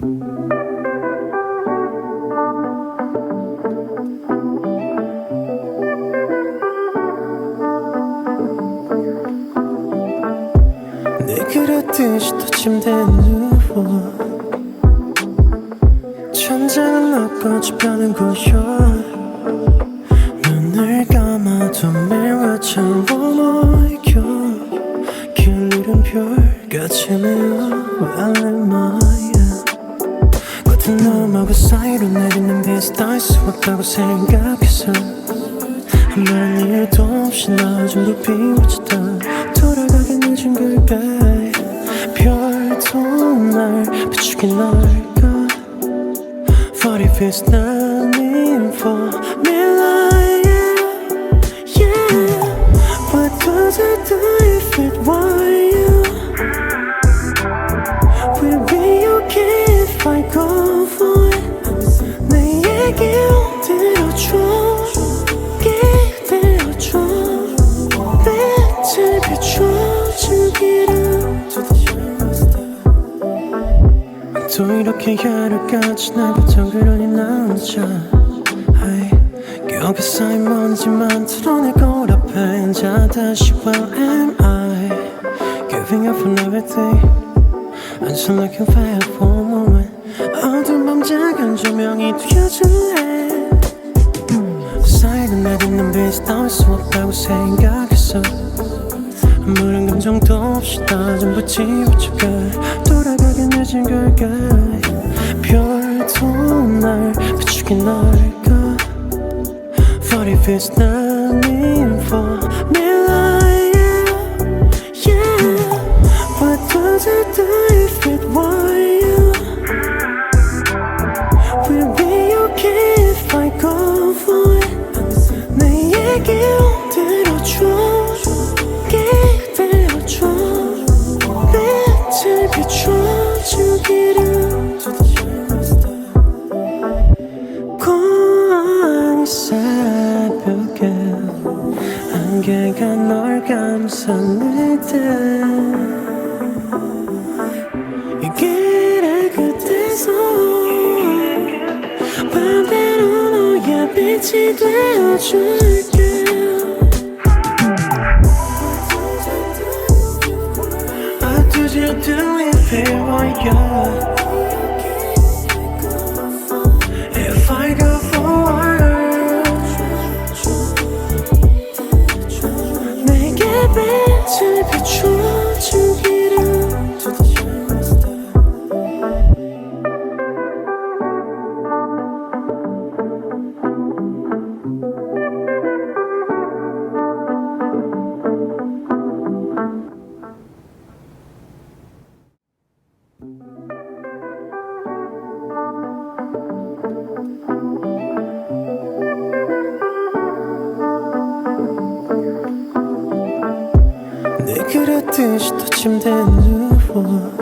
내 그랬듯이 또 침대에 누워 천장을 넣고 주변은 고요 눈을 감아도 매일처럼 모여 길들은 별같이 매워 알레마야 겉은 너하고 사이로 내리는 비슷할 수 없다고 생각해서 아무런 일도 없이 나좀 더 비워지다. 돌아가기 늦은 걸까 별도 날 비추긴 할까? What if it's not meant for me like Yeah. What does it do if it were 또 이렇게 하루까지 나부터 그러니 나 혼자. 기억에 쌓인 먼지만 드러내 거울 앞에 앉아. 다시 Where am I? Giving up on everything. I'm just looking back for a moment. 어두운 밤 작은 조명이 튀어줄래? 사이로 내리는 빛 나올 수 없다고 생각했어 정도 없이 다 전부 지워져가 돌아가기 늦은 걸까 별도 날 비추긴 할까 What if it's not meant for me like Yeah What does it do if it were 안개가 널 감싸는 때이 길의 끝에서 반대로 너의 빛이 되어줄게 What did you do it were you? 내 그랬듯이 또 침대에 누워